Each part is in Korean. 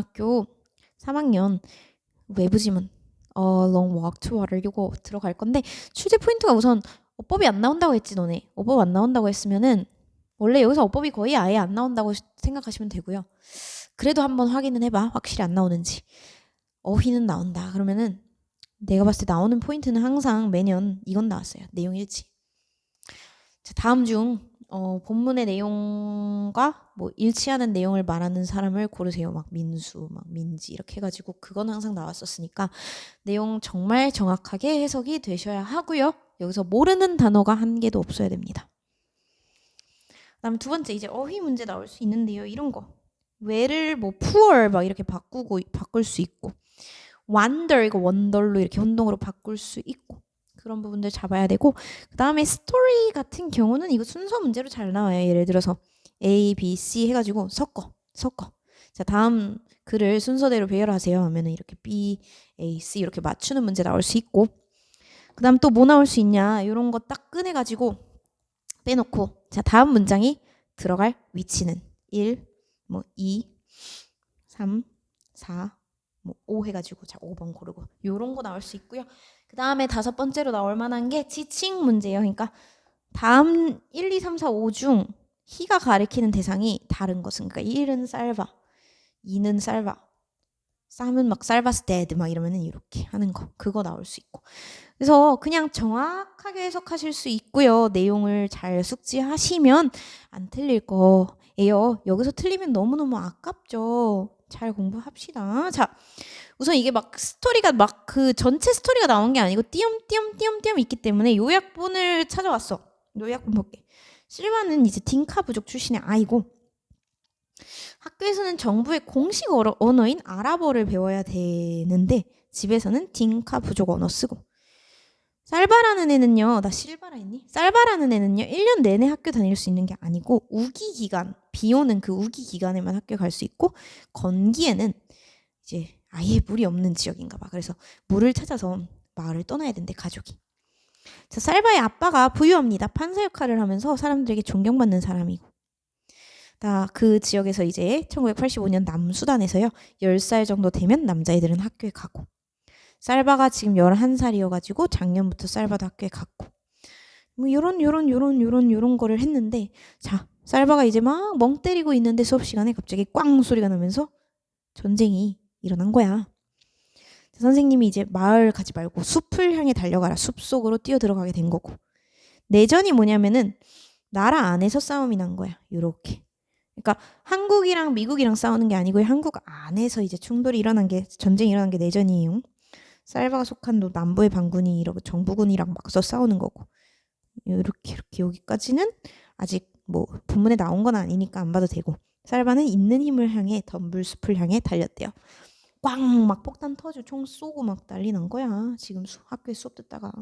중학교 3학년 외부 지문 어, Long Walk to Water 이거 들어갈 건데 출제 포인트가 우선 어법이 안 나온다고 했지 너네. 어법 안 나온다고 했으면은 원래 여기서 어법이 거의 아예 안 나온다고 시- 생각하시면 되고요. 그래도 한번 확인은 해봐. 확실히 안 나오는지. 어휘는 나온다. 그러면은 내가 봤을 때 나오는 포인트는 항상 매년 이건 나왔어요. 내용 일치 자 다음 중 어, 본문의 내용과 뭐 일치하는 내용을 말하는 사람을 고르세요. 막 민수, 막 민지 이렇게 해가지고 그건 항상 나왔었으니까 내용 정말 정확하게 해석이 되셔야 하고요. 여기서 모르는 단어가 한 개도 없어야 됩니다. 그다음 두 번째 이제 어휘 문제 나올 수 있는데요. 이런 거 where를 뭐 poor 막 이렇게 바꾸고 바꿀 수 있고 wonder 이거 wonder로 이렇게 혼동으로 바꿀 수 있고 그런 부분들 잡아야 되고 그 다음에 스토리 같은 경우는 이거 순서 문제로 잘 나와요. 예를 들어서 A, B, C 해가지고 섞어, 섞어. 자, 다음 글을 순서대로 배열하세요. 하면은 이렇게 B, A, C 이렇게 맞추는 문제 나올 수 있고, 그 다음 또 뭐 나올 수 있냐? 이런 거 딱 꺼내가지고 빼놓고, 자, 다음 문장이 들어갈 위치는 1, 뭐 2, 3, 4, 뭐 5 해가지고 자 5번 고르고 요런 거 나올 수 있고요. 그 다음에 다섯 번째로 나올 만한 게 지칭 문제예요. 그러니까 다음 1, 2, 3, 4, 5 중 희가 가리키는 대상이 다른 것은 그러니까 1은 쌀바, 2는 쌀바, 3은 막 쌀바스 데드 막 이러면은 이렇게 하는 거 그거 나올 수 있고 그래서 그냥 정확하게 해석하실 수 있고요. 내용을 잘 숙지하시면 안 틀릴 거예요. 여기서 틀리면 너무너무 아깝죠. 잘 공부합시다. 자, 우선 이게 막 스토리가 막 그 전체 스토리가 나온 게 아니고 띄엄띄엄 띄엄띄엄 있기 때문에 요약본을 찾아왔어. 요약본 볼게. 실바는 이제 딩카 부족 출신의 아이고 학교에서는 정부의 공식 언어인 아랍어를 배워야 되는데 집에서는 딩카 부족 언어 쓰고 쌀바라는 애는요 나 실바라 했니? 쌀바라는 애는요 1년 내내 학교 다닐 수 있는 게 아니고 우기 기간 비 오는 그 우기 기간에만 학교 갈 수 있고 건기에는 이제 아예 물이 없는 지역인가 봐 그래서 물을 찾아서 마을을 떠나야 된대 가족이 자, 쌀바의 아빠가 부유합니다. 판사 역할을 하면서 사람들에게 존경받는 사람이고. 다그 지역에서 이제 1985년 남수단에서요. 10살 정도 되면 남자애들은 학교에 가고. 쌀바가 지금 11살이어가지고 작년부터 쌀바도 학교에 갔고. 뭐 요런 요런 요런 요런 요런 거를 했는데 자, 쌀바가 이제 막 멍 때리고 있는데 수업 시간에 갑자기 꽝 소리가 나면서 전쟁이 일어난 거야. 선생님이 이제 마을 가지 말고 숲을 향해 달려가라. 숲 속으로 뛰어 들어가게 된 거고. 내전이 뭐냐면은 나라 안에서 싸움이 난 거야. 요렇게. 그러니까 한국이랑 미국이랑 싸우는 게 아니고 한국 안에서 이제 충돌이 일어난 게 전쟁이 일어난 게 내전이에요. 쌀바가 속한 또 남부의 반군이 이러고 정부군이랑 막서 싸우는 거고. 이렇게 이렇게 여기까지는 아직 뭐 본문에 나온 건 아니니까 안 봐도 되고. 쌀바는 있는 힘을 향해 덤불 숲을 향해 달렸대요. 꽝 막 폭탄 터지고 총 쏘고 막 난리 난 거야. 지금 수, 학교에 수업 듣다가.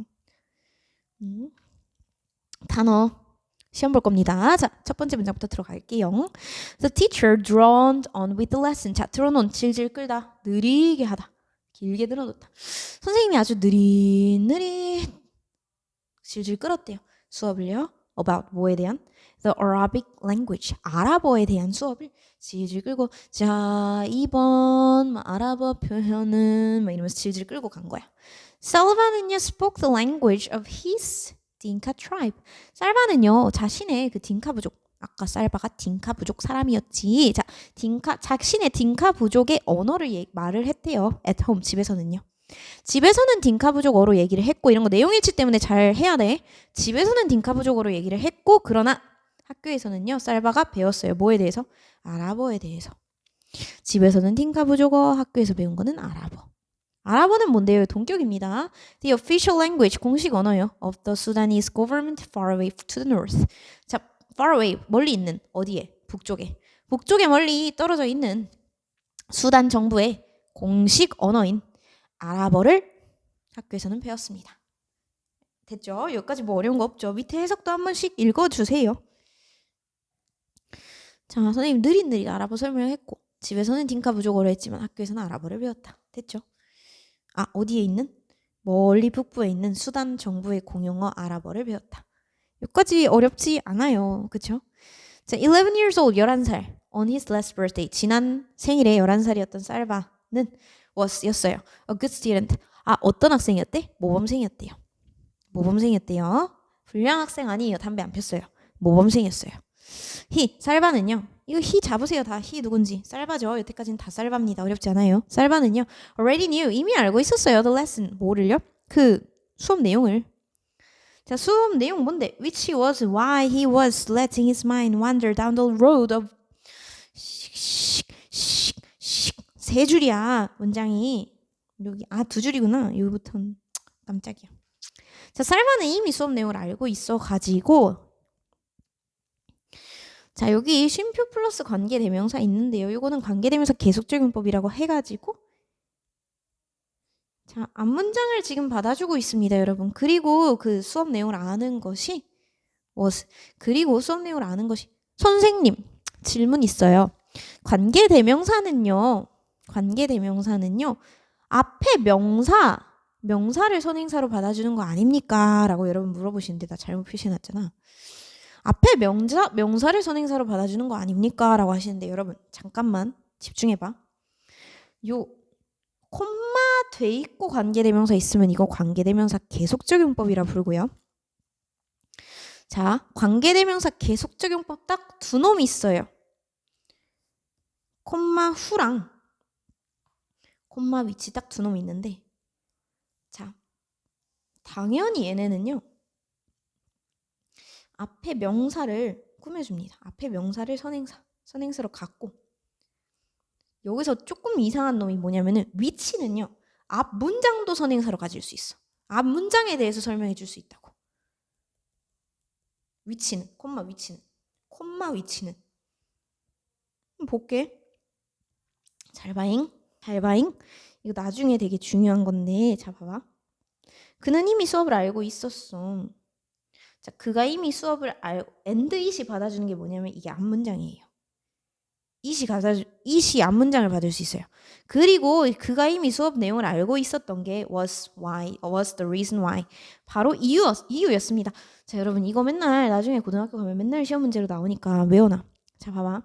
음. 단어 시험 볼 겁니다. 자, 첫 번째 문장부터 들어갈게요. The teacher droned on with the lesson. 자, 드러놓은 질질 끌다, 느리게 하다, 길게 늘어놓다. 선생님이 아주 느릿느릿 질질 끌었대요. 수업을요. About 뭐에 대한? The Arabic language. 아랍어에 대한 수업을 질질 끌고 자, 2번 뭐 아랍어 표현은 막 이러면서 질질 끌고 간 거야. 살바는요 spoke the language of his 딩카 tribe. 살바는요 자신의 그 딩카 부족 아까 살바가 딩카 부족 사람이었지. 자, 딩카 자신의 딩카 부족의 언어를 얘- 말을 했대요. at home 집에서는요. 집에서는 딩카 부족어로 얘기를 했고 이런 거 내용 일치 때문에 잘 해야 돼. 집에서는 딩카 부족어로 얘기를 했고 그러나 학교에서는요 살바가 배웠어요. 뭐에 대해서? 아랍어에 대해서. 집에서는 딩카 부족어, 학교에서 배운 거는 아랍어. 아랍어는 뭔데요? 동격입니다. The official language, 공식 언어요. Of the Sudanese government far away to the north. 자, far away, 멀리 있는, 어디에? 북쪽에. 북쪽에 멀리 떨어져 있는 수단 정부의 공식 언어인 아랍어를 학교에서는 배웠습니다. 됐죠? 여기까지 뭐 어려운 거 없죠? 밑에 해석도 한 번씩 읽어주세요. 자, 선생님 느릿느릿 아랍어 설명했고 집에서는 딩카 부족어로 했지만 학교에서는 아랍어를 배웠다. 됐죠? 아, 어디에 있는? 멀리 북부에 있는 수단 정부의 공용어 아랍어를 배웠다. 여기까지 어렵지 않아요. 그쵸? 자, 11 years old, 11살. on his last birthday. 지난 생일에 11살이었던 살바는 was였어요. A good student. 아, 어떤 학생이었대? 모범생이었대요. 모범생이었대요. 불량 학생 아니에요. 담배 안 폈어요. 모범생이었어요. 히 살바는요. 이거 히 잡으세요. 다 히 누군지. 살바죠. 여태까지는 다 살바입니다. 어렵지 않아요. 살바는요. already knew. 이미 알고 있었어요. the lesson. 뭐를요? 그 수업 내용을. 자, 수업 내용 뭔데? Which was why he was letting his mind wander down the road of 세 줄이야. 문장이 여기 아 두 줄이구나. 여기부터는 깜짝이야. 자, 살바는 이미 수업 내용을 알고 있어 가지고 자, 여기 쉼표 플러스 관계대명사 있는데요. 이거는 관계대명사 계속적용법이라고 해가지고 자, 앞문장을 지금 받아주고 있습니다, 여러분. 그리고 그 수업 내용을 아는 것이 was. 그리고 수업 내용을 아는 것이 선생님 질문 있어요. 관계 대명사는요. 관계 대명사는요. 앞에 명사 명사를 선행사로 받아주는 거 아닙니까? 라고 여러분 물어보시는데 나 잘못 표시해놨잖아. 앞에 명사, 명사를 선행사로 받아주는 거 아닙니까? 라고 하시는데 여러분 잠깐만 집중해봐. 요 콤마 돼 있고 관계대명사 있으면 이거 관계대명사 계속적용법이라 부르고요. 자, 관계대명사 계속적용법 딱 두 놈이 있어요. 콤마 후랑 콤마 위치 딱 두 놈이 있는데 자, 당연히 얘네는요. 앞에 명사를 꾸며줍니다. 앞에 명사를 선행사, 선행사로 갖고 여기서 조금 이상한 놈이 뭐냐면은 위치는요. 앞 문장도 선행사로 가질 수 있어. 앞 문장에 대해서 설명해 줄 수 있다고. 위치는 콤마 위치는 콤마 위치는 볼게. 잘 봐잉. 잘 봐잉. 이거 나중에 되게 중요한 건데 자 봐봐. 그는 이미 수업을 알고 있었어. 자, 그가 이미 수업을 알고 엔드 이시 받아주는 게 뭐냐면 이게 앞 문장이에요. 이시 받아주 이시 앞 문장을 받을 수 있어요. 그리고 그가 이미 수업 내용을 알고 있었던 게 was why was the reason why 바로 이유 이유였습니다. 자, 여러분 이거 맨날 나중에 고등학교 가면 맨날 시험 문제로 나오니까 외워놔. 자, 봐봐.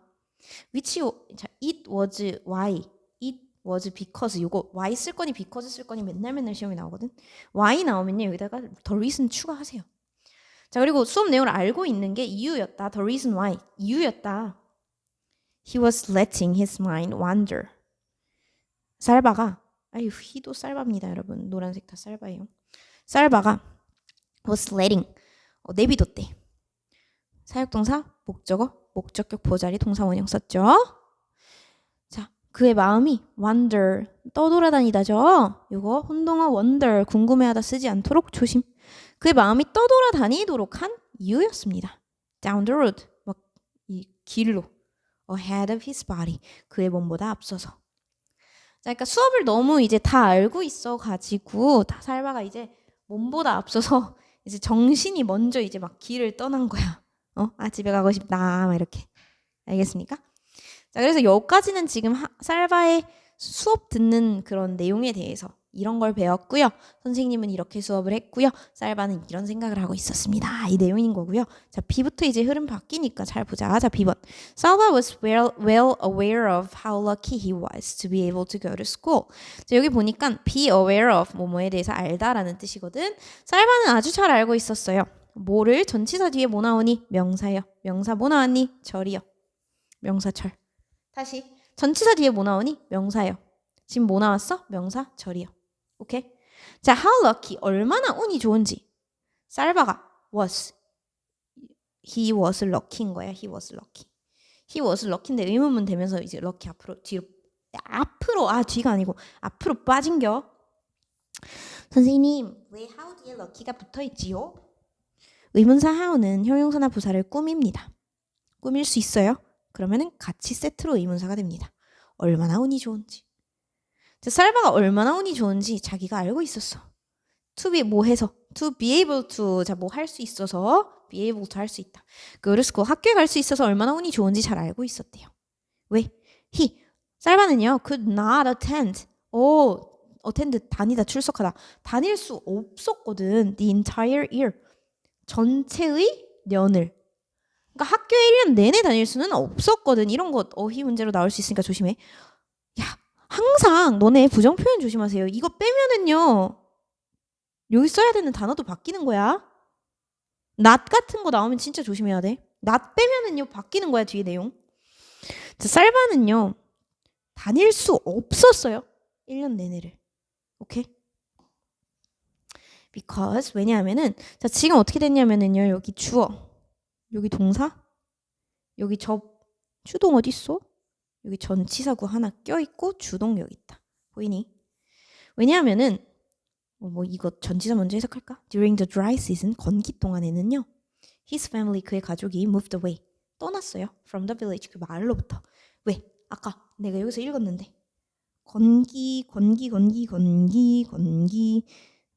which 자, it was why it was because 요거 why 쓸 거니 because 쓸 거니 맨날 맨날 시험에 나오거든. why 나오면요 여기다가 the reason 추가하세요. 자 그리고 수업 내용을 알고 있는 게 이유였다. The reason why 이유였다. He was letting his mind wander. 살바가 아유 히도 쌀바입니다 여러분 노란색 다 쌀바예요. 쌀바가 was letting 어, 내비뒀대. 사역동사 목적어 목적격 보자리 동사 원형 썼죠. 자 그의 마음이 wander 떠돌아다니다죠. 요거 혼동어 wonder 궁금해하다 쓰지 않도록 조심. 그의 마음이 떠돌아다니도록 한 이유였습니다. Down the road, 막 이 길로, ahead of his body, 그의 몸보다 앞서서. 자, 그러니까 수업을 너무 이제 다 알고 있어 가지고 다 살바가 이제 몸보다 앞서서 이제 정신이 먼저 이제 막 길을 떠난 거야. 어, 아 집에 가고 싶다, 막 이렇게. 알겠습니까? 자, 그래서 여기까지는 지금 하, 살바의 수업 듣는 그런 내용에 대해서 이런 걸 배웠고요. 선생님은 이렇게 수업을 했고요. 쌀바는 이런 생각을 하고 있었습니다. 이 내용인 거고요. 자, B부터 이제 흐름 바뀌니까 잘 보자. 자, B번. Salva was well, well aware of how lucky he was to be able to go to school. 자, 여기 보니까 be aware of 뭐뭐에 대해서 알다라는 뜻이거든. 쌀바는 아주 잘 알고 있었어요. 뭐를 전치사 뒤에 뭐 나오니? 명사요. 명사 뭐 나왔니? 절이요. 명사철. 다시 전치사 뒤에 뭐 나오니? 명사요. 지금 뭐 나왔어? 명사 절이요. 오케이? 자, how lucky 얼마나 운이 좋은지. 쌀바가 was he was lucky인 거야. he was lucky. he was lucky인데 의문문 되면서 이제 lucky 앞으로 뒤로 앞으로 아 뒤가 아니고 앞으로 빠진겨. 선생님 왜 how 뒤에 lucky가 붙어 있지요? 의문사 how는 형용사나 부사를 꾸밉니다. 꾸밀 수 있어요. 그러면은 같이 세트로 의문사가 됩니다. 얼마나 운이 좋은지. 쌀바가 얼마나 운이 좋은지 자기가 알고 있었어. to be 뭐 해서 to be able to 자 뭐 할 수 있어서 be able to 할 수 있다. 그래서 그 학교에 갈 수 있어서 얼마나 운이 좋은지 잘 알고 있었대요. 왜? he 쌀바는요 could not attend. 오 attend 다니다 출석하다 다닐 수 없었거든. the entire year 전체의 년을 그러니까 학교에 1년 내내 다닐 수는 없었거든. 이런 거 어휘 문제로 나올 수 있으니까 조심해. 야, 항상 너네 부정 표현 조심하세요. 이거 빼면은요. 여기 써야 되는 단어도 바뀌는 거야. not 같은 거 나오면 진짜 조심해야 돼. not 빼면은요 바뀌는 거야 뒤에 내용. 자, 쌀바는요 다닐 수 없었어요. 1년 내내를. 오케이? because 왜냐하면은 자 지금 어떻게 됐냐면은요 여기 주어 여기 동사 여기 접 주동 어디 있어? 여기 전치사구 하나 껴 있고 주동 여기 있다. 보이니? 왜냐하면은 어, 뭐 이거 전치사 먼저 해석할까? During the dry season 건기 동안에는요. His family 그의 가족이 moved away 떠났어요. From the village 그 마을로부터. 왜? 아까 내가 여기서 읽었는데 건기 건기 건기 건기 건기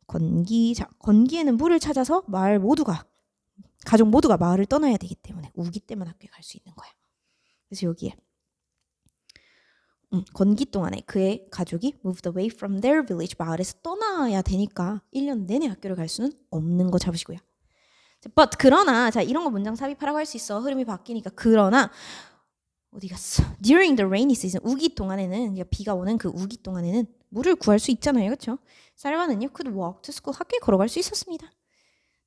건기 자 건기에는 물을 찾아서 마을 모두가 가족 모두가 마을을 떠나야 되기 때문에 우기 때만 학교에 갈 수 있는 거야. 그래서 여기에 음, 건기 동안에 그의 가족이 moved away from their village 마을에서 떠나야 되니까 1년 내내 학교를 갈 수는 없는 거 잡으시고요. 자, But 그러나 자 이런 거 문장 삽입하라고 할 수 있어. 흐름이 바뀌니까 그러나 어디 갔어? During the rainy season 우기 동안에는 비가 오는 그 우기 동안에는 물을 구할 수 있잖아요, 그렇죠? 살바는요 could walk to school 학교에 걸어갈 수 있었습니다.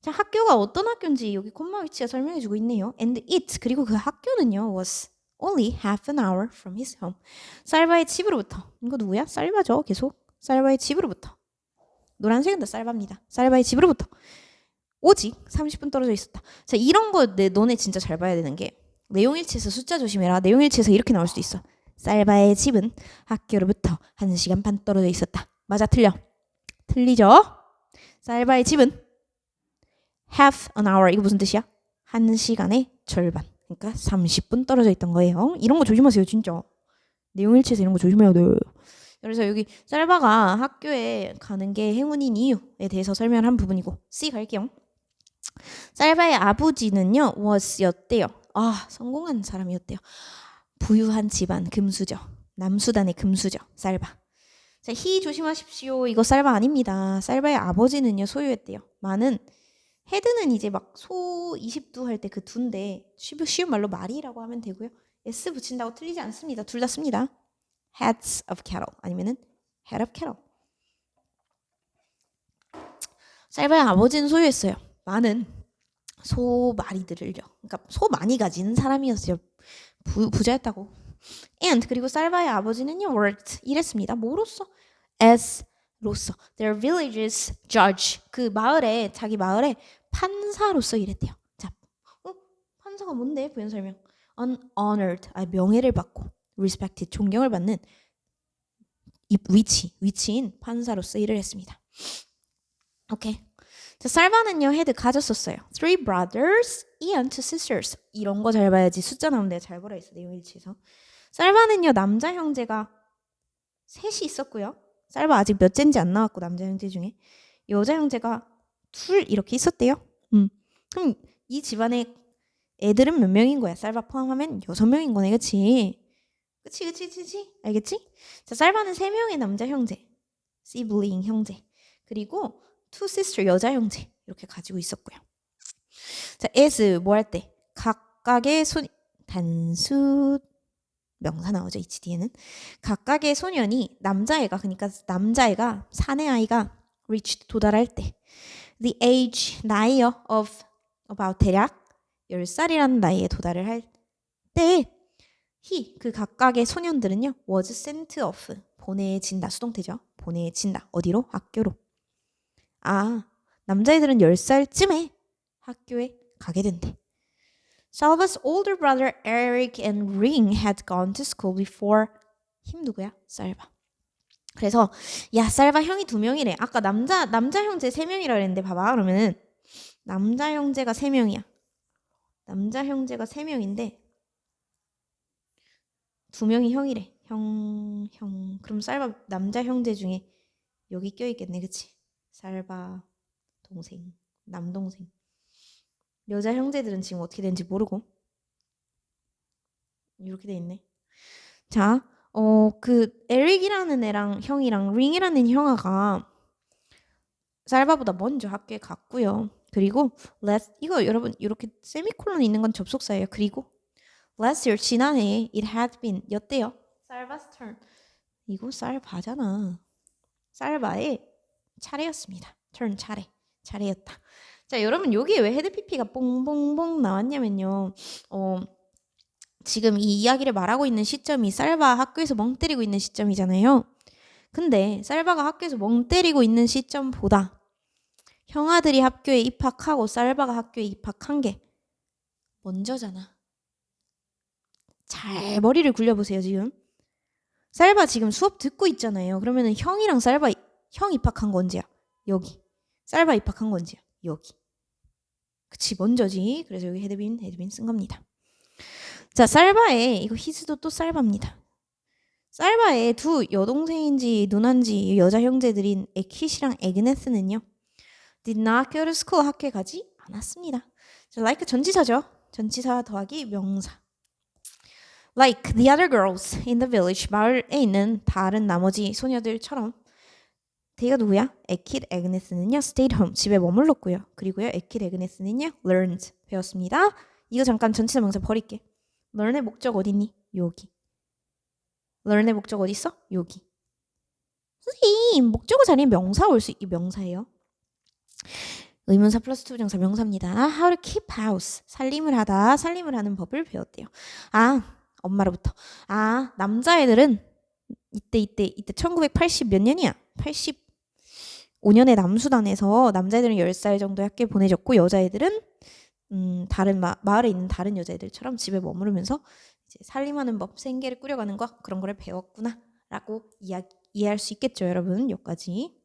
자 학교가 어떤 학교인지 여기 콤마 위치가 설명해주고 있네요. And it 그리고 그 학교는요 was only half an hour from his home. 살바의 집으로부터 이거 누구야? 살바죠, 계속 살바의 집으로부터 노란색은 다 살바입니다. 살바의 집으로부터 오직 30분 떨어져 있었다. 자 이런 거 내 너네 진짜 잘 봐야 되는 게 내용일치에서 숫자 조심해라. 내용일치에서 이렇게 나올 수도 있어. 살바의 집은 학교로부터 1시간 반 떨어져 있었다. 맞아 틀려. 틀리죠? 살바의 집은 half an hour 이거 무슨 뜻이야? 1시간의 절반. 그러니까 30분 떨어져 있던 거예요. 이런 거 조심하세요, 진짜. 내용 일치에서 이런 거 조심해야 돼요. 그래서 여기 쌀바가 학교에 가는 게 행운인 이유에 대해서 설명을 한 부분이고 C 갈게요. 쌀바의 아버지는요 was였대요. 아 성공한 사람이었대요. 부유한 집안 금수저 남수단의 금수저 쌀바. 자, 희 조심하십시오. 이거 쌀바 아닙니다. 쌀바의 아버지는요 소유했대요. 많은 헤드는 이제 막 소 20두 할 때 그 두인데 쉬운, 말로 말이라고 하면 되고요. s 붙인다고 틀리지 않습니다. 둘 다 씁니다. heads of cattle 아니면은 head of cattle. 쌀바의 아버지는 소유했어요. 많은 소 마리들을요. 그러니까 소 많이 가진 사람이었어요. 부, 부자였다고. And 그리고 쌀바의 아버지는요 worked 일했습니다. 뭐로써? as 로서 their village's judge 그 마을에 자기 마을에 판사로서 일했대요. 자, 어? 판사가 뭔데? 부연 설명. unhonored 아 명예를 받고 respected 존경을 받는 이 위치 위치인 판사로서 일을 했습니다. 오케이. 자, 쌀바는요 헤드 가졌었어요. Three brothers and two sisters 이런 거 잘 봐야지 숫자 내가 잘 보라 했어 내용 일치에서. 쌀바는요 남자 형제가 셋이 있었고요. 쌀바 아직 몇째인지 안 나왔고 남자 형제 중에 여자 형제가 둘 이렇게 있었대요. 음. 그럼 이 집안에 애들은 몇 명인 거야? 쌀바 포함하면 여섯 명인 거네, 그치? 그치, 그치, 그치, 알겠지? 자, 쌀바는 세 명의 남자 형제, sibling 형제, 그리고 two sister 여자 형제 이렇게 가지고 있었고요. 자, as 뭐 할 때 각각의 손 단수 명사 나오죠 이치 뒤에는 각각의 소년이 남자애가 그러니까 남자애가 사내 아이가 reached 도달할 때 the age 나이요 of about 대략 10살이라는 나이에 도달을 할때 he 그 각각의 소년들은요 was sent off 보내진다 수동태죠 보내진다 어디로 학교로 아 남자애들은 10살쯤에 학교에 가게 된대 Salva's older brother Eric and Ring had gone to school before him 누구야? 살바. 그래서 야 살바 형이 두 명이래. 아까 남자 남자 형제 세 명이라 그랬는데 봐봐 그러면은 남자 형제가 세 명이야. 남자 형제가 세 명인데 두 명이 형이래. 형 형. 그럼 살바 남자 형제 중에 여기 껴 있겠네, 그치? 살바 동생 남동생. 여자 형제들은 지금 어떻게 되는지 모르고 이렇게 돼 있네. 자, 어, 그 에릭이라는 애랑 형이랑 링이라는 형아가 살바보다 먼저 학교에 갔고요. 그리고 last 이거 여러분 이렇게 세미콜론 있는 건 접속사예요. 그리고 last year 지난해 it had been 였대요. 쌀바's turn. 이거 쌀바잖아. 쌀바의 차례였습니다. turn 차례. 차례였다. 자, 여러분 여기에 왜 헤드 PP가 뽕뽕뽕 나왔냐면요. 어 지금 이 이야기를 말하고 있는 시점이 쌀바 학교에서 멍 때리고 있는 시점이잖아요. 근데 쌀바가 학교에서 멍 때리고 있는 시점보다 형아들이 학교에 입학하고 쌀바가 학교에 입학한 게 먼저잖아. 잘 머리를 굴려보세요, 지금. 쌀바 지금 수업 듣고 있잖아요. 그러면은 형이랑 쌀바, 형 입학한 거 언제야? 여기. 쌀바 입학한 거 언제야? 여기. 그치, 먼저지. 그래서 여기 헤드빈, 헤드빈 쓴 겁니다. 자, 쌀바에, 이거 히스도 또 쌀바입니다. 쌀바의 두 여동생인지 누나인지 여자 형제들인 에킷이랑 에그네스는요. did not go to school 학교에 가지 않았습니다. 자, like 전치사죠. 전치사 더하기 명사. Like the other girls in the village 마을에 있는 다른 나머지 소녀들처럼 대가 누구야? 에킷 에그네스는요 stayed home 집에 머물렀고요. 그리고요 에킷 에그네스는요 learned 배웠습니다. 이거 잠깐 전치사 명사 버릴게. Learn의 목적 어딨니? 여기. learn의 목적 어디 있어? 여기. 선생님 목적어 자리에 명사 올수 있게 명사예요. 의문사 플러스 투부정사 명사입니다. How to keep house 살림을 하다 살림을 하는 법을 배웠대요. 아 엄마로부터 아 남자애들은 이때 이때 이때 1980 몇 년이야? 85년에 남수단에서 남자애들은 10살 정도 학교에 보내졌고 여자애들은 음, 다른 마, 마을에 있는 다른 여자애들처럼 집에 머무르면서 이제 살림하는 법, 생계를 꾸려가는 거 그런 거를 배웠구나라고 이야, 이해할 수 있겠죠, 여러분. 여기까지.